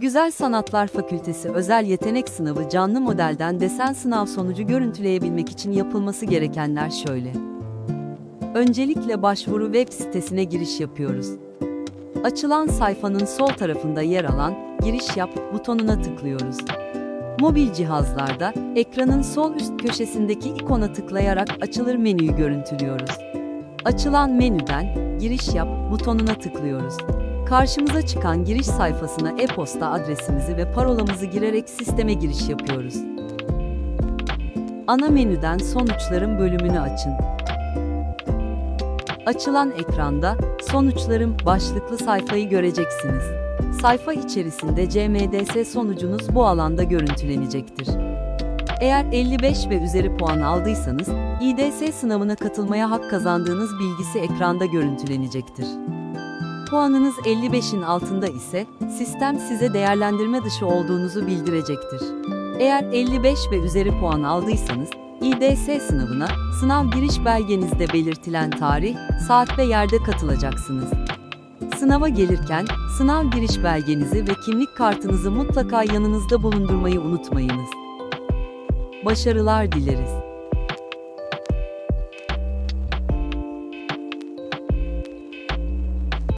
Güzel Sanatlar Fakültesi özel yetenek sınavı canlı modelden desen sınav sonucu görüntüleyebilmek için yapılması gerekenler şöyle. Öncelikle başvuru web sitesine giriş yapıyoruz. Açılan sayfanın sol tarafında yer alan Giriş Yap butonuna tıklıyoruz. Mobil cihazlarda ekranın sol üst köşesindeki ikona tıklayarak açılır menüyü görüntülüyoruz. Açılan menüden Giriş Yap butonuna tıklıyoruz. Karşımıza çıkan giriş sayfasına e-posta adresimizi ve parolamızı girerek sisteme giriş yapıyoruz. Ana menüden sonuçların bölümünü açın. Açılan ekranda sonuçların başlıklı sayfayı göreceksiniz. Sayfa içerisinde CMDS sonucunuz bu alanda görüntülenecektir. Eğer 55 ve üzeri puan aldıysanız, İDS sınavına katılmaya hak kazandığınız bilgisi ekranda görüntülenecektir. Puanınız 55'in altında ise sistem size değerlendirme dışı olduğunuzu bildirecektir. Eğer 55 ve üzeri puan aldıysanız İDS sınavına sınav giriş belgenizde belirtilen tarih, saat ve yerde katılacaksınız. Sınava gelirken sınav giriş belgenizi ve kimlik kartınızı mutlaka yanınızda bulundurmayı unutmayınız. Başarılar dileriz.